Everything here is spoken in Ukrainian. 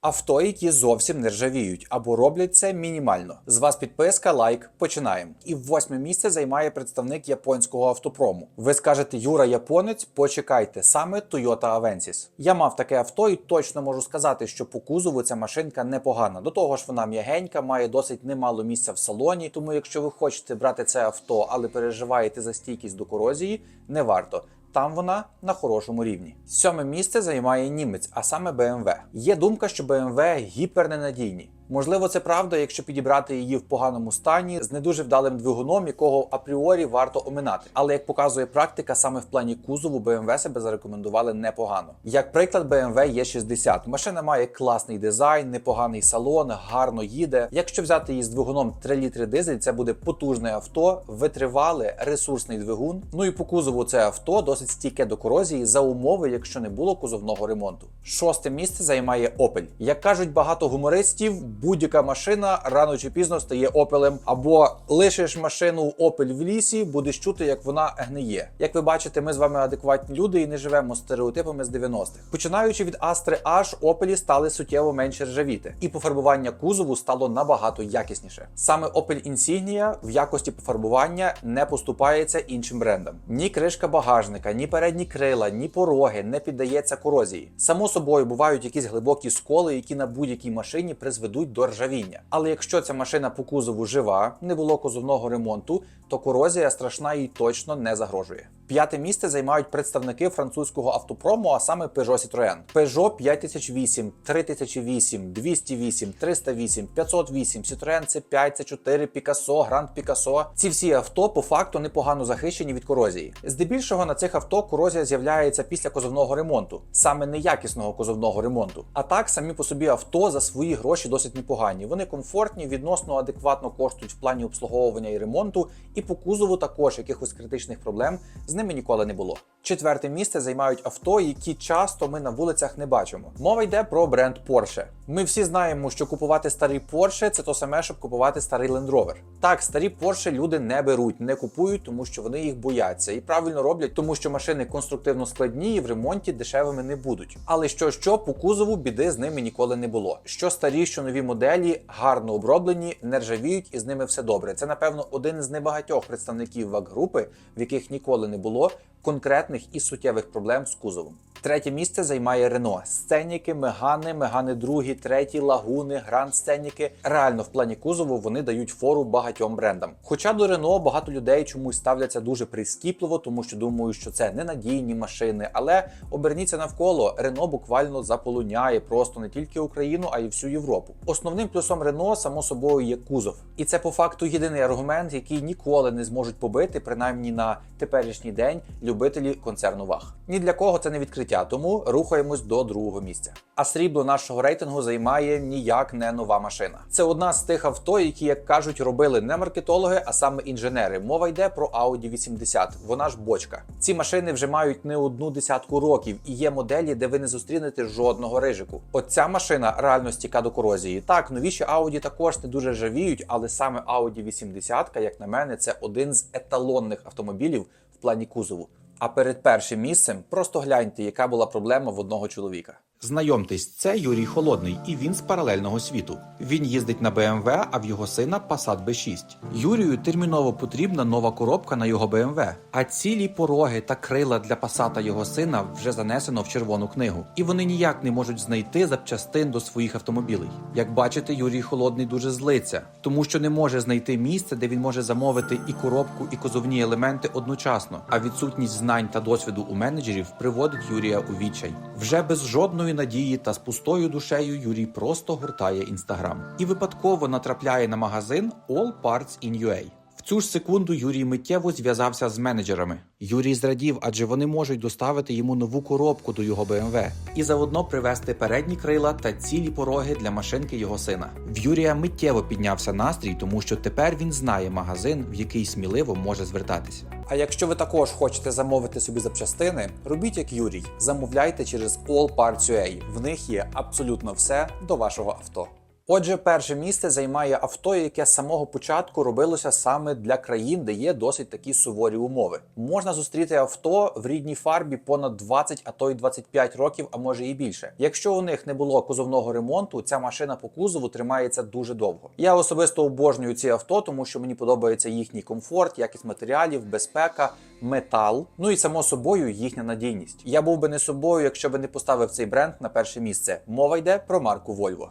Авто, які зовсім не ржавіють або роблять це мінімально. З вас підписка, лайк. Починаємо. І восьме місце займає представник японського автопрому. Ви скажете, Юра, японець, почекайте, саме Toyota Avensis. Я мав таке авто і точно можу сказати, що по кузову ця машинка непогана. До того ж, вона м'ягенька, має досить немало місця в салоні. Тому, якщо ви хочете брати це авто, але переживаєте за стійкість до корозії, не варто. Там вона на хорошому рівні. Сьоме місце займає німець, а саме BMW. Є думка, що BMW гіперненадійні. Можливо, це правда, якщо підібрати її в поганому стані з не дуже вдалим двигуном, якого апріорі варто оминати. Але як показує практика, саме в плані кузову BMW себе зарекомендували непогано. Як приклад, BMW E60. Машина має класний дизайн, непоганий салон, гарно їде. Якщо взяти її з двигуном 3 літри дизель, це буде потужне авто, витривале, ресурсний двигун. Ну і по кузову це авто досить стійке до корозії за умови, якщо не було кузовного ремонту. Шосте місце займає Opel. Як кажуть багато гумористів, будь-яка машина рано чи пізно стає опелем, або лишиш машину Opel в лісі, будеш чути, як вона гниє. Як ви бачите, ми з вами адекватні люди і не живемо стереотипами з 90-х. Починаючи від Astra H, Opel стали суттєво менше ржавіти, і пофарбування кузову стало набагато якісніше. Саме Opel Insignia в якості пофарбування не поступається іншим брендам. Ні кришка багажника, ні передні крила, ні пороги не піддається корозії. Само собою бувають якісь глибокі сколи, які на будь-якій машині призведуть до ржавіння. Але якщо ця машина по кузову жива, не було кузовного ремонту, то корозія страшна їй точно не загрожує. П'яте місце займають представники французького автопрому, а саме Peugeot Citroën. Peugeot 5008, 3008, 208, 308, 508, Citroën C5, C4, Picasso, Grand Picasso. Ці всі авто по факту непогано захищені від корозії. Здебільшого на цих авто корозія з'являється після кузовного ремонту, саме неякісного кузовного ремонту. А так самі по собі авто за свої гроші досить непогані. Вони комфортні, відносно адекватно коштують в плані обслуговування і ремонту, і по кузову також якихось критичних проблем з ними ніколи не було. Четверте місце займають авто, які часто ми на вулицях не бачимо. Мова йде про бренд Porsche. Ми всі знаємо, що купувати старий Porsche – це то саме, щоб купувати старий Land Rover. Так, старі Porsche люди не беруть, не купують, тому що вони їх бояться і правильно роблять, тому що машини конструктивно складні і в ремонті дешевими не будуть. Але що що по кузову біди з ними ніколи не було. Що старі, що нові моделі гарно оброблені, не ржавіють і з ними все добре. Це напевно один з небагатьох представників вак групи, в яких ніколи не було конкретних і суттєвих проблем з кузовом. Третє місце займає Рено. Сценіки, мегани, мегани другі, треті, лагуни, гранд сценіки. Реально в плані кузову вони дають фору багатьом брендам. Хоча до Рено багато людей чомусь ставляться дуже прискіпливо, тому що думають, що це ненадійні машини. Але оберніться навколо, Рено буквально заполоняє просто не тільки Україну, а й всю Європу. Основним плюсом Рено, само собою, є кузов. І це по факту єдиний аргумент, який ніколи не зможуть побити, принаймні на теперішній день, любителі концерну ваг. Ні для кого це не відкриття, тому рухаємось до другого місця. А срібло нашого рейтингу займає ніяк не нова машина. Це одна з тих авто, які, як кажуть, робили не маркетологи, а саме інженери. Мова йде про Audi 80. Вона ж бочка. Ці машини вже мають не одну десятку років, і є моделі, де ви не зустрінете жодного рижику. От ця машина реально стіка до корозії. Так, новіші Audi також не дуже ржавіють, але саме Audi 80, як на мене, це один з еталонних автомобілів в плані кузову. А перед першим місцем просто гляньте, яка була проблема в одного чоловіка. Знайомтесь, це Юрій Холодний, і він з паралельного світу. Він їздить на BMW, а в його сина Passat B6. Юрію терміново потрібна нова коробка на його BMW, а цілі пороги та крила для Passat його сина вже занесено в червону книгу, і вони ніяк не можуть знайти запчастин до своїх автомобілей. Як бачите, Юрій Холодний дуже злиться, тому що не може знайти місце, де він може замовити і коробку, і кузовні елементи одночасно. А відсутність знань та досвіду у менеджерів приводить Юрія у відчай. Вже без жодної надії та з пустою душею Юрій просто гуртає інстаграм і випадково натрапляє на магазин All Parts in UA. Цю ж секунду Юрій миттєво зв'язався з менеджерами. Юрій зрадів, адже вони можуть доставити йому нову коробку до його BMW і заодно привезти передні крила та цілі пороги для машинки його сина. В Юрія миттєво піднявся настрій, тому що тепер він знає магазин, в який сміливо може звертатися. А якщо ви також хочете замовити собі запчастини, робіть як Юрій, замовляйте через All Parts UA. В них є абсолютно все до вашого авто. Отже, перше місце займає авто, яке з самого початку робилося саме для країн, де є досить такі суворі умови. Можна зустріти авто в рідній фарбі понад 20, а то й 25 років, а може і більше. Якщо у них не було кузовного ремонту, ця машина по кузову тримається дуже довго. Я особисто обожнюю ці авто, тому що мені подобається їхній комфорт, якість матеріалів, безпека, метал. Ну і само собою їхня надійність. Я був би не собою, якщо би не поставив цей бренд на перше місце. Мова йде про марку Volvo.